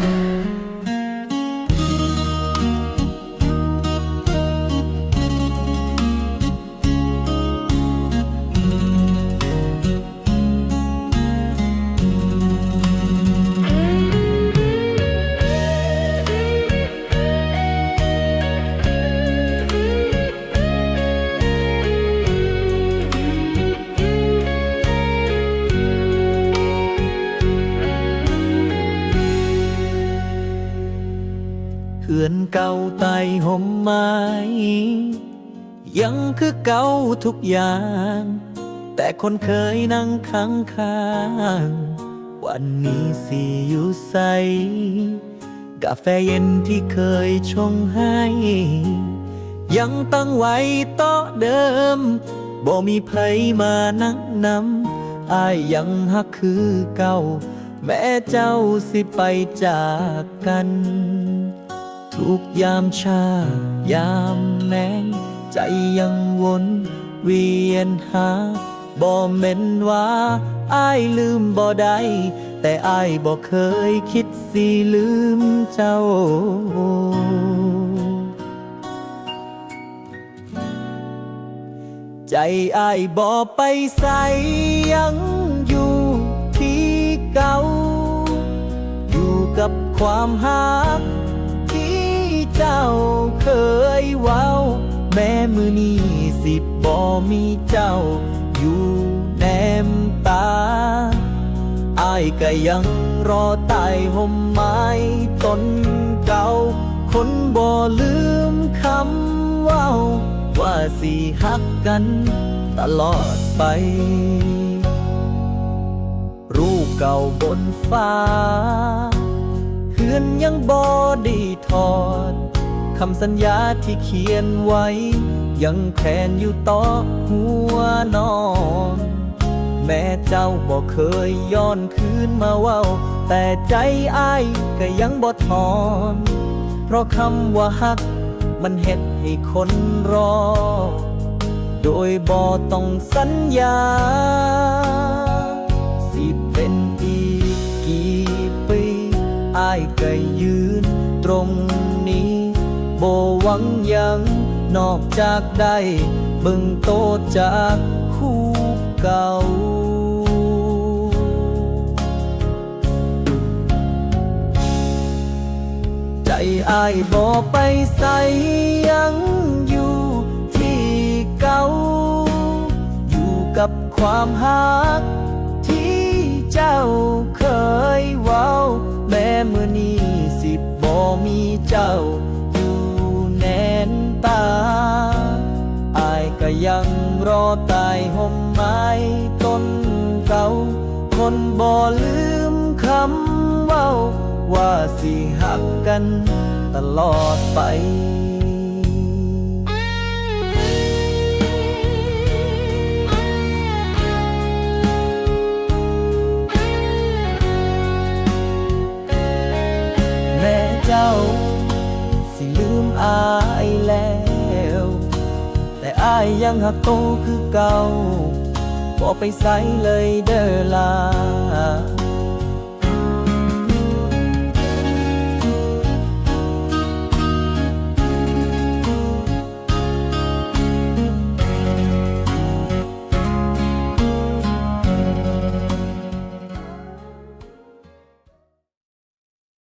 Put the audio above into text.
เอนเก่าไต่ห่มไม้ยังคือเก่าทุกอย่าง แต่คนเคยนั่งข้างข้าง วันนี้สิอยู่ใส กาแฟเย็นที่เคยชงให้ ยังตั้งไว้โต๊ะเดิมบ่มีไผมานั่งนำอายยังฮักคือเก่า แม้เจ้าสิไปจากกัน ทุกยามชา ยามแมงใจยังวนเวียนหา บ่แม่นว่าอ้ายลืมบ่ได้แต่อ้ายบ่เคยคิดสิลืมเจ้า ใจอ้ายบ่ไปใสยังอยู่ที่เก่า อยู่กับความหัก เจ้าเคยว้าวแม้มือนี้สิบบ่มีเจ้า อยู่แนมตาอายก็ยังรอใต้ห่มไม้ต้นเก่า คนบ่ลืมคำว้าว่าสิฮักกันตลอดไป รูปเก่าบนฟ้าือนยังบอด้ถอด คำสัญญาที่เขียนไว้ ยังแขวนอยู่ต่อหัวนอน แม้เจ้าบอกเคยย้อนคืนมาเว้า แต่ใจอ้ายก็ยังบ่ถอน เพราะคำว่าฮัก มันเฮ็ดให้คนรอ โดยบ่ต้องสัญญา อายก็ยืนตรงนี้บ่หวังยังนอกจากได้เบิ่งโตจากคู่เก่าใจอายบ่ไปใส่ยังอยู่ที่เก่า อยู่กับความหักที่เจ้าเคยเว้า ม้มือนี้สิบ่มีเจ้า อยู่แนนตาอายก็ยังรอตายห่มไม้ต้นเก่า คนบ่ลืมคำเว้า ว่าสิหักกันตลอดไปายยังหักโตคือเก่าบ่ไปใส่เลยเด้อลา